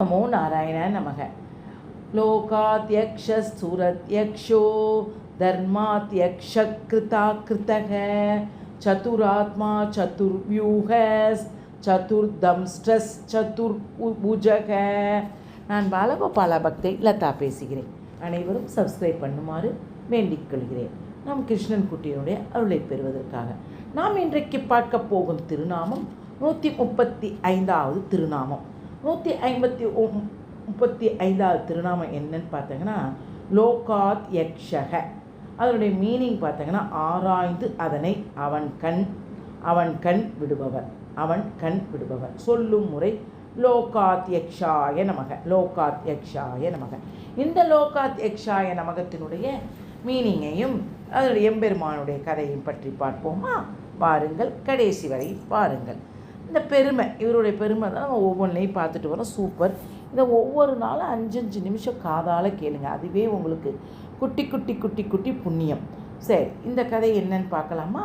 நமோ நாராயண நமக. லோகாத்யக்ஷூரத்யக்ஷோ தர்மாத்யக்ஷகிருதா கிருத்தக சதுராத்மா சதுர்வியூக சதுர்தம்ஸ்டஸ் சதுர்புஜக நான் பாலகோபால பக்தை லதா பேசுகிறேன். அனைவரும் சப்ஸ்கிரைப் பண்ணுமாறு வேண்டிக் கொள்கிறேன். நாம் கிருஷ்ணன் குட்டியினுடைய அருளை பெறுவதற்காக. நாம் இன்றைக்கு பார்க்க போகும் திருநாமம் நூற்றி முப்பத்தி ஐந்தாவது திருநாமம். நூற்றி ஐம்பத்தி முப்பத்தி ஐந்தாவது திருநாமம் என்னன்னு பார்த்தீங்கன்னா லோகாத் யக்ஷக. அதனுடைய மீனிங் பார்த்தீங்கன்னா ஆராய்ந்து அதனை அவன் கண் அவன் கண் விடுபவர் அவன் கண் விடுபவர். சொல்லும் முறை லோகாத் யக்ஷாய நமக லோகாத் யக்ஷாய நமக. இந்த லோகாத் யக்ஷாய நமகத்தினுடைய மீனிங்கையும் அதனுடைய எம்பெருமானுடைய கதையும் பற்றி பார்ப்போமா? பாருங்கள் கடைசி வரை பாருங்கள். இந்த பெருமை இவருடைய பெருமை தான் நம்ம ஒவ்வொன்றையும் பார்த்துட்டு வரோம். சூப்பர் இதை ஒவ்வொரு நாளும் அஞ்சு அஞ்சு நிமிஷம் காதால் கேளுங்க. அதுவே உங்களுக்கு குட்டி குட்டி குட்டி குட்டி புண்ணியம். சரி இந்த கதை என்னன்னு பார்க்கலாமா?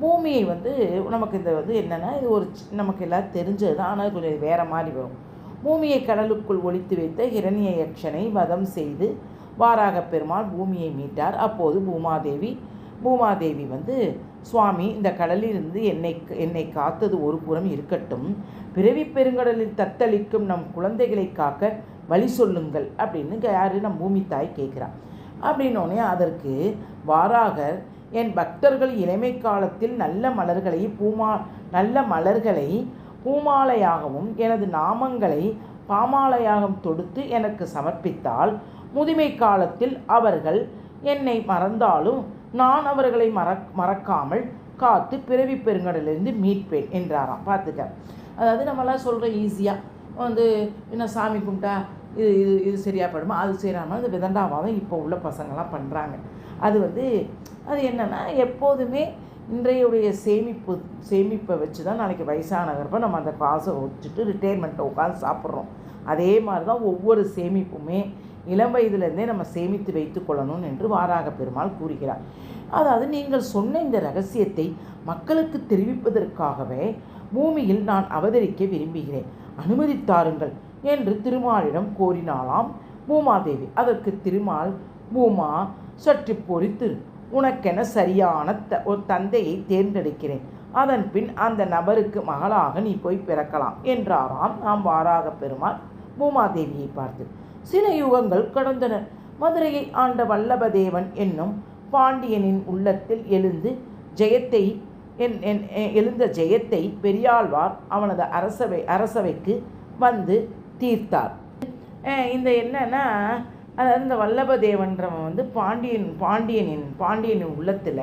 பூமியை வந்து நமக்கு இந்த வந்து என்னென்னா இது ஒரு நமக்கு எல்லாம் தெரிஞ்சது தான் ஆனால் கொஞ்சம் வேறு மாதிரி வரும். பூமியை கடலுக்குள் ஒழித்து வைத்த ஹிரண்ய யக்ஷனை வதம் செய்து வாராக பெருமாள் பூமியை மீட்டார். அப்போது பூமாதேவி பூமாதேவி வந்து சுவாமி இந்த கடலிலிருந்து என்னை என்னை காத்தது ஒரு புறம் இருக்கட்டும். பிறவி பெருங்கடலில் தத்தளிக்கும் நம் குழந்தைகளை காக்க வழி சொல்லுங்கள் அப்படின்னு யார்? நம் பூமி தாய் கேட்குறா. அப்படின்னோடனே அதற்கு வாராகர் என் பக்தர்கள் இளமை காலத்தில் நல்ல மலர்களை பூமா நல்ல மலர்களை பூமாலையாகவும் எனது நாமங்களை பாமாலையாகவும் தொடுத்து எனக்கு சமர்ப்பித்தால் முதுமை காலத்தில் அவர்கள் என்னை மறந்தாலும் நான் அவர்களை மறக் மறக்காமல் காத்து பிறவி பெருங்கடலிருந்து மீட்பேன் என்றாராம். பார்த்துக்க அதாவது நம்மளாம் சொல்கிறோம் ஈஸியாக வந்து என்ன சாமி கும்பிட்டா இது இது இது சரியாக படுமா அது செய்கிறாமல் அந்த விதண்டாவாதம் இப்போ உள்ள பசங்களாம் பண்ணுறாங்க அது வந்து அது என்னென்னா எப்போதுமே இன்றையுடைய சேமிப்பு சேமிப்பை வச்சு தான் நாளைக்கு வயசானகிறப்ப நம்ம அந்த காசை வச்சுட்டு ரிட்டையர்மெண்ட்டை உட்காந்து சாப்பிட்றோம். அதே மாதிரி தான் ஒவ்வொரு சேமிப்புமே இளம் வயதிலிருந்தே நம்ம சேமித்து வைத்து கொள்ளணும் என்று வாராக பெருமாள் கூறுகிறார். அதாவது நீங்கள் சொன்ன இந்த ரகசியத்தை மக்களுக்கு தெரிவிப்பதற்காகவே பூமியில் நான் அவதரிக்க விரும்புகிறேன். அனுமதித்தாருங்கள் என்று திருமாலிடம் கோரினாளாம் பூமாதேவி. அதற்கு திருமால் பூமா சற்று பொறித்து. உனக்கென சரியான த ஒரு தந்தையை தேர்ந்தெடுக்கிறேன். அதன் பின் அந்த நபருக்கு மகளாக நீ போய் பிறக்கலாம் என்றாராம். நாம் வாராக பெருமாள் பூமாதேவியை பார்த்து. சில யுகங்கள் கடந்தன. மதுரையை ஆண்ட வல்லபதேவன் என்னும் பாண்டியனின் உள்ளத்தில் எழுந்து ஜெயத்தை என்- என்- எழுந்த ஜெயத்தை பெரியாழ்வார் அவனது அரசவை அரசவைக்கு வந்து தீர்த்தார். இந்த என்னன்னா அதாவது இந்த வல்லபதேவன்றவன் வந்து பாண்டியன் பாண்டியனின் பாண்டியனின் உள்ளத்தில்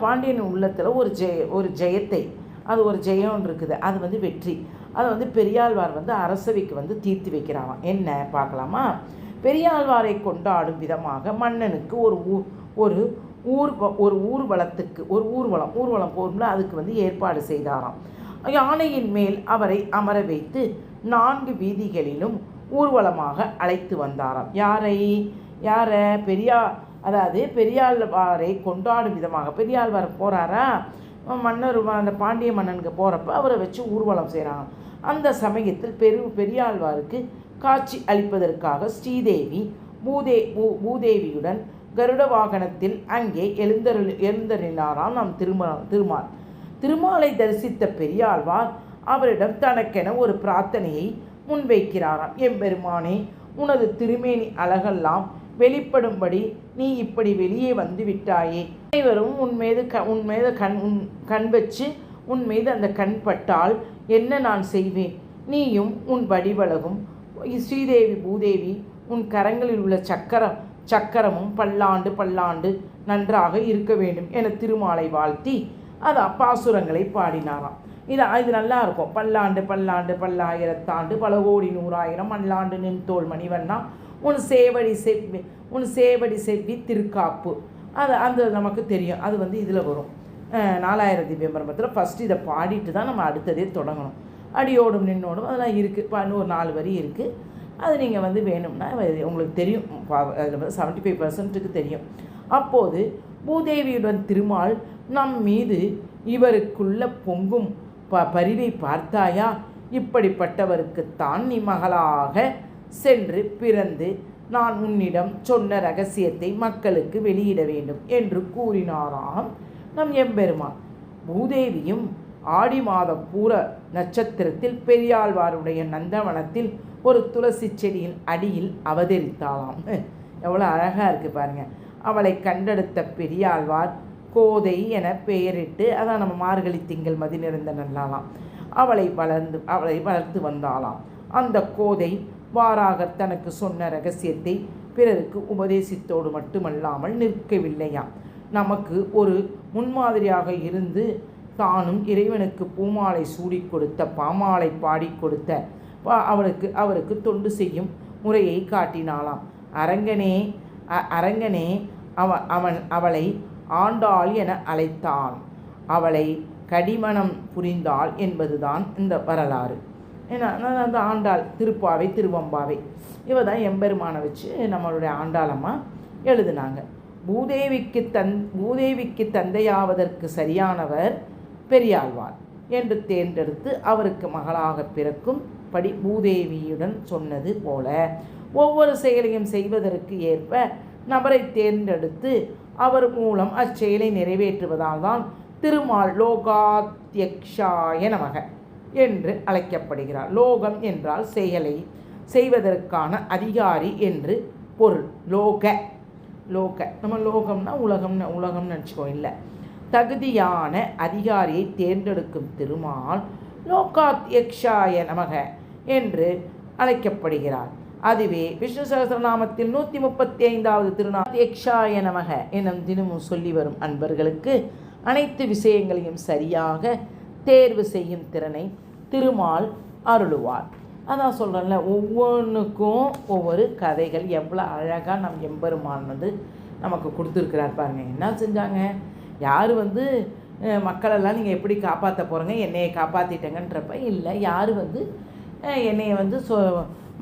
பாண்டியனின் உள்ளத்தில் ஒரு ஜெய ஒரு ஜெயத்தை அது ஒரு ஜெயம் இருக்குது. அது வந்து வெற்றி. அதை வந்து பெரியாழ்வார் வந்து அரசவைக்கு வந்து தீர்த்து வைக்கிறாராம். என்ன? பார்க்கலாமா? பெரியாழ்வாரை கொண்டாடும் விதமாக மன்னனுக்கு ஒரு ஊர் ஒரு ஊர் ஒரு ஊர்வலத்துக்கு ஒரு ஊர்வலம் ஊர்வலம் போகும்ல அதுக்கு வந்து ஏற்பாடு செய்தாராம். யானையின் மேல் அவரை அமர வைத்து நான்கு வீதிகளிலும் ஊர்வலமாக அழைத்து வந்தாராம். யாரை? யாரை? பெரியா அதாவது பெரியாழ்வாரை கொண்டாடும் விதமாக. பெரியாழ்வார் போகிறாரா மன்னர் அந்த பாண்டிய மன்னனுக்கு போகிறப்ப அவரை வச்சு ஊர்வலம் செய்கிறாங்க அந்த சமயத்தில் பெரு பெரியாழ்வாருக்கு காட்சி அளிப்பதற்காக ஸ்ரீதேவி பூதே பூ பூதேவியுடன் கருட வாகனத்தில் அங்கே எழுந்தருள் எழுந்தருளினாராம் நம் திருமா திருமால். திருமாலை தரிசித்த பெரியாழ்வார் அவரிடம் தனக்கென ஒரு பிரார்த்தனையை முன்வைக்கிறாராம். எம்பெருமானே உனது திருமேனி அழகெல்லாம் வெளிப்படும்படி நீ இப்படி வெளியே வந்து விட்டாயே. அனைவரும் உன் மீது க உன் மீது கண் உன் கண் வச்சு உன் மீது அந்த கண் பட்டால் என்ன நான் செய்வேன்? நீயும் உன் வடிவழகும். ஸ்ரீதேவி பூதேவி உன் கரங்களில் உள்ள சக்கரம் சக்கரமும் பல்லாண்டு பல்லாண்டு நன்றாக இருக்க வேண்டும் என திருமாலை வாழ்த்தி அது அப்பாசுரங்களை பாடினாராம். இது இது நல்லா இருக்கும். பல்லாண்டு பல்லாண்டு பல்லாயிரத்தாண்டு பல கோடி நூறாயிரம் மல்லாண்டு நின் தோல் மணிவண்ணா உன் சேவடி செவ்வி உன் சேவடி செவ்வி திருக்காப்பு. அது அந்த நமக்கு தெரியும். அது வந்து இதில் வரும். நாலாயிரம் திவ்ய ஃபஸ்ட்டு இதை பாடிட்டு தான் நம்ம அடுத்ததே தொடங்கணும். அடியோடும் நின்னோடும் அதெல்லாம் இருக்குது இப்போ இன்னும் ஒரு நாலு வரி இருக்குது அது நீங்கள் வந்து வேணும்னா உங்களுக்கு தெரியும். அதில் வந்து செவன்ட்டி ஃபைவ் பர்சன்ட்டுக்கு தெரியும். அப்போது பூதேவியுடன் திருமால் நம் மீது இவருக்குள்ள பொங்கும் ப பரிவை பார்த்தாயா? இப்படிப்பட்டவருக்குத்தான் நீ மகளாக சென்று பிறந்து நான் உன்னிடம் சொன்ன ரகசியத்தை மக்களுக்கு வெளியிட வேண்டும் என்று கூறினாராம் நம் எம்பெருமான். பூதேவியும் ஆடி மாத பூர நட்சத்திரத்தில் பெரியாழ்வாருடைய நந்தவனத்தில் ஒரு துளசி செடியின் அடியில் அவதரித்தாளாம். எவ்வளோ அழகாக இருக்குது பாருங்க. அவளை கண்டெடுத்த பெரியாழ்வார் கோதை என பெயரிட்டு அதான் நம்ம மார்கழி திங்கள் மதி நிறைந்த நல்லாலாம் அவளை வளர்ந்து அவளை வளர்த்து வந்தாளாம். அந்த கோதை வாராக தனக்கு சொன்ன ரகசியத்தை பிறருக்கு உபதேசித்தோடு மட்டுமல்லாமல் நிற்கவில்லையாம் நமக்கு ஒரு முன்மாதிரியாக இருந்து தானும் இறைவனுக்கு பூமாலை சூடி கொடுத்த பாமாலை பாடி கொடுத்த அவளுக்கு அவருக்கு தொண்டு செய்யும் முறையை காட்டினாளாம். அரங்கனே அ- அரங்கனே அவ அவன் அவளை ஆண்டாள் என அழைத்தான். அவளை கடிமணம் புரிந்தாள் என்பதுதான் இந்த வரலாறு. ஏன்னா நான் அந்த ஆண்டாள் திருப்பாவை திருவம்பாவை. இவ தான் எம்பெருமானை வச்சு நம்மளுடைய ஆண்டாளம்மா எழுதுனாங்க. பூதேவிக்கு தன் பூதேவிக்கு தந்தையாவதற்கு சரியானவர் பெரியாழ்வார் என்று தேர்ந்தெடுத்து அவருக்கு மகளாக பிறக்கும் படி பூதேவியுடன் சொன்னது போல. ஒவ்வொரு செயலையும் செய்வதற்கு ஏற்ப நபரை தேர்ந்தெடுத்து அவர் மூலம் அச்செயலை நிறைவேற்றுவதால் தான் திருமால் லோகாத்யக்ஷாய நமக. என்று அழைக்கப்படுகிறார். லோகம் என்றால் செயலை செய்வதற்கான அதிகாரி என்று பொருள். லோக லோக. நம்ம லோகம்னா உலகம்னு உலகம்னு நினச்சிக்கோ இல்லை. தகுதியான அதிகாரியை தேர்ந்தெடுக்கும் திருமால் லோகாத் யக்ஷாய நமக என்று அழைக்கப்படுகிறார். அதுவே விஷ்ணு சகஸ்ரநாமத்தில் நூற்றி முப்பத்தி ஐந்தாவது திருநாள் யக்ஷாய நமக எனும் தினமும் சொல்லி வரும் அன்பர்களுக்கு அனைத்து விஷயங்களையும் சரியாக தேர்வு செய்யும் திறனை திருமால் அருளுவார். அதான் சொல்கிறேன்ல ஒவ்வொன்றுக்கும் ஒவ்வொரு கதைகள் எவ்வளோ அழகாக நம் எம்பெருமான் வந்து நமக்கு கொடுத்துருக்கிறார் பாருங்க. என்ன செஞ்சாங்க? யார் வந்து மக்களெல்லாம் நீங்கள் எப்படி காப்பாற்ற போகிறீங்க என்னையை காப்பாற்றிட்டங்கன்றப்ப இல்லை யார் வந்து என்னையை வந்து சொ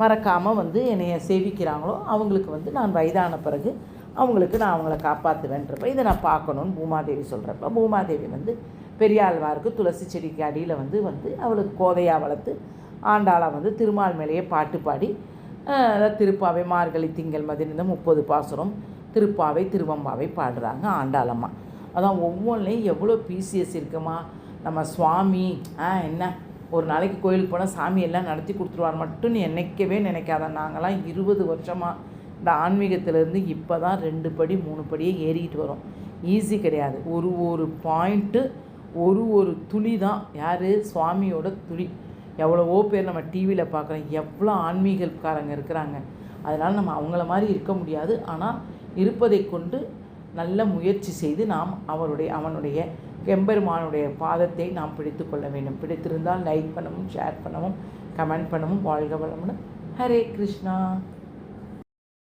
மறக்காமல் வந்து என்னையை சேவிக்கிறாங்களோ அவங்களுக்கு வந்து நான் வயதான பிறகு அவங்களுக்கு நான் அவங்கள காப்பாற்றுவேன்றப்ப இதை நான் பார்க்கணுன்னு பூமாதேவி சொல்கிறப்ப பூமாதேவி வந்து பெரியாழ்வாருக்கு துளசி செடிக்கு அடியில் வந்து வந்து அவளுக்கு கோதையாக வளர்த்து ஆண்டாளை வந்து திருமால் மேலேயே பாட்டு பாடி அதாவது திருப்பாவை மார்கழி திங்கள் மதினிந்த முப்பது பாசுரம் திருப்பாவை திருவம்பாவை பாடுறாங்க ஆண்டாளம்மா அதான் ஒவ்வொன்றிலையும் எவ்வளோ பிசிஎஸ் இருக்குமா? நம்ம சுவாமி ஆ என்ன? ஒரு நாளைக்கு கோயிலுக்கு போனால் சாமி எல்லாம் நடத்தி கொடுத்துருவார் மட்டும் நீ நினைக்கவே நினைக்காத. நாங்களாம் இருபது வருஷமாக இந்த ஆன்மீகத்திலேருந்து இப்போ தான் ரெண்டு படி மூணு படியே ஏறிக்கிட்டு வரோம். ஈஸி கிடையாது. ஒரு ஒரு பாயிண்ட்டு ஒரு ஒரு துளி தான். யார்? சுவாமியோட துளி. எவ்வளவோ பேர் நம்ம டிவியில் பார்க்குறோம். எவ்வளோ ஆன்மீகக்காரங்க இருக்கிறாங்க. அதனால் நம்ம அவங்கள மாதிரி இருக்க முடியாது. ஆனால் இருப்பதை கொண்டு நல்ல முயற்சி செய்து நாம் அவருடைய அவனுடைய எம்பெருமானுடைய பாதத்தை நாம் பிடித்து கொள்ள வேண்டும். பிடித்திருந்தால் லைக் பண்ணவும் ஷேர் பண்ணவும் கமெண்ட் பண்ணவும் வாழ்க வளமுன்னு ஹரே கிருஷ்ணா.